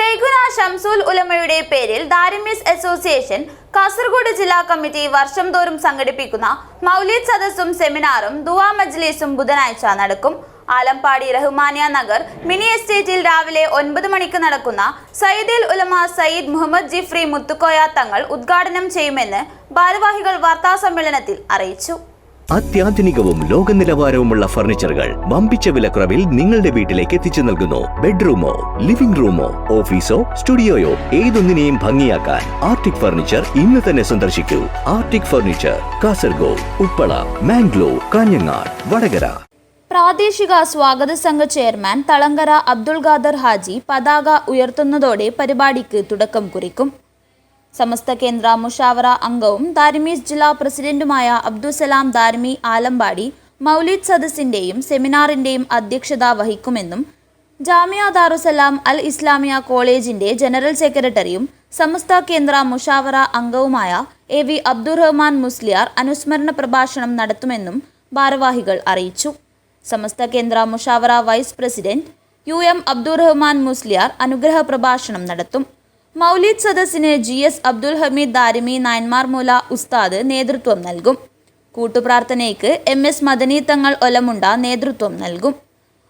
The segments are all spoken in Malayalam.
ഷെയ്ഖുന ഷംസുൽ ഉലമയുടെ പേരിൽ ദാരിമിസ് അസോസിയേഷൻ കാസർഗോഡ് ജില്ലാ കമ്മിറ്റി വർഷം തോറും സംഘടിപ്പിക്കുന്ന മൗലീദ് സദസ്സും സെമിനാറും ദുവാ മജ്ലിസും ബുധനാഴ്ച നടക്കും. ആലമ്പാടി റഹ്മാനിയ നഗർ മിനി എസ്റ്റേറ്റിൽ രാവിലെ ഒൻപത് മണിക്ക് നടക്കുന്ന സയ്യിദ് ഉലമ സയ്യിദ് മുഹമ്മദ് ജിഫ്രി മുത്തുക്കോയ തങ്ങൾ ഉദ്ഘാടനം ചെയ്യുമെന്ന് ഭാരവാഹികൾ വാർത്താസമ്മേളനത്തിൽ അറിയിച്ചു. അത്യാധുനികവും ലോക നിലവാരവുമുള്ള ഫർണിച്ചറുകൾ വമ്പിച്ച വിലക്കുറവിൽ നിങ്ങളുടെ വീട്ടിലേക്ക് എത്തിച്ചു നൽകുന്നു. ബെഡ്റൂമോ ലിവിംഗ് റൂമോ ഓഫീസോ സ്റ്റുഡിയോയോ ഏതൊന്നിനെയും ഭംഗിയാക്കാൻ ആർട്ടിക് ഫർണിച്ചർ ഇന്ന് തന്നെ സന്ദർശിക്കൂ. Arctic furniture Kasaragod Uppala Mangalore Kanhangad Vadakara. പ്രാദേശിക സ്വാഗത സംഘ ചെയർമാൻ തളങ്കര അബ്ദുൾ ഖാദർ ഹാജി പതാക ഉയർത്തുന്നതോടെ പരിപാടിക്ക് തുടക്കം കുറിക്കും. സമസ്ത കേന്ദ്ര മുഷാവറ അംഗവും ദാരിമീസ് ജില്ലാ പ്രസിഡന്റുമായ അബ്ദുസലാം ദാരിമി ആലമ്പാടി മൗലിദ് സദസ്സിന്റെയും സെമിനാറിന്റെയും അധ്യക്ഷത വഹിക്കുമെന്നും ജാമിയ ദാറുസലാം അൽ ഇസ്ലാമിയ കോളേജിന്റെ ജനറൽ സെക്രട്ടറിയും സമസ്ത കേന്ദ്ര മുഷാവറ അംഗവുമായ എ വി അബ്ദുറഹ്മാൻ മുസ്ലിയാർ അനുസ്മരണ പ്രഭാഷണം നടത്തുമെന്നും ഭാരവാഹികൾ അറിയിച്ചു. Samastha Kendra Mushawara vice president U M Abdurahman Musliyar അനുഗ്രഹ പ്രഭാഷണം നടത്തും. മൗലിദ് സദസ്സിന് ജി എസ് അബ്ദുൽ ഹമീദ് ദാരിമി നായന്മാർ ഉസ്താദ് നേതൃത്വം നൽകും. കൂട്ടുപ്രാർത്ഥനയ്ക്ക് എം എസ് മദനി തങ്ങൾ ഒലമുണ്ട നേതൃത്വം നൽകും.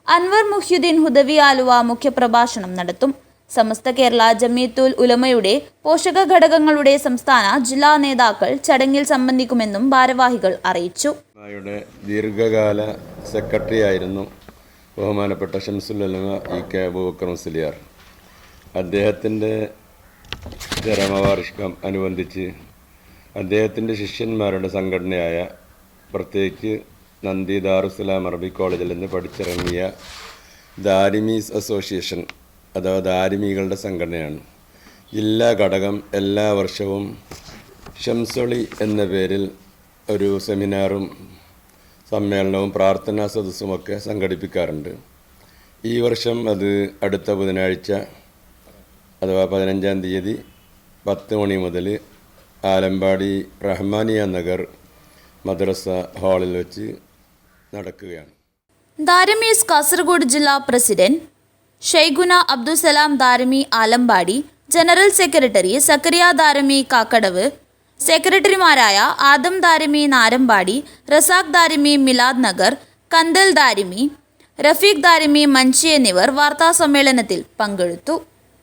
അൻവർ മുഹ്യുദ്ദീൻ ഹുദവി ആലുവ മുഖ്യപ്രഭാഷണം നടത്തും. സമസ്ത കേരള ജമീത്തുൽ ഉലമയുടെ പോഷക ഘടകങ്ങളുടെ സംസ്ഥാന ജില്ലാ നേതാക്കൾ ചടങ്ങിൽ സംബന്ധിക്കുമെന്നും ഭാരവാഹികൾ അറിയിച്ചു. ദീർഘകാല സെക്രട്ടറി ആയിരുന്നു ബഹുമാനപ്പെട്ട ഷംസുല്ലമ ഇ കെ അബൂബക്കർ മുസ്ലിയാർ. അദ്ദേഹത്തിന്റെ ചരമവാർഷികം അനുബന്ധിച്ച് അദ്ദേഹത്തിന്റെ ശിഷ്യന്മാരുടെ സംഘടനയായ പ്രത്യേകിച്ച് നന്ദി ദാറുസലാം അറബി കോളേജിൽ നിന്ന് പഠിച്ചിറങ്ങിയ ദാരിമീസ് അസോസിയേഷൻ അഥവാ ദാരിമികളുടെ സംഘടനയാണ്. ജില്ലാ ഘടകം എല്ലാ വർഷവും ഷംസൊളി എന്ന പേരിൽ ഒരു സെമിനാറും സമ്മേളനവും പ്രാർത്ഥനാ സദസ്സുമൊക്കെ സംഘടിപ്പിക്കാറുണ്ട്. ഈ വർഷം അത് അടുത്ത ബുധനാഴ്ച അഥവാ പതിനഞ്ചാം തീയതി പത്ത് മണി മുതൽ ആലമ്പാടി റഹ്മാനിയ നഗർ മദ്രസ ഹാളിൽ വെച്ച് നടക്കുകയാണ്. ദാരമീസ് കാസർഗോഡ് ജില്ലാ president. Shaikhuna Abdussalam Darimi Alampady general secretary Zakariya Darimi Kakkadavu സെക്രട്ടറിമാരായ ആദം ദാരമി നാരമ്പാടി റസാഖ് ദാരമി മിലാദ് നഗർ കന്തൽ ദാരിമി റഫീഖ് ദാരിമി മഞ്ചി എന്നിവർ വാർത്താസമ്മേളനത്തിൽ പങ്കെടുത്തു.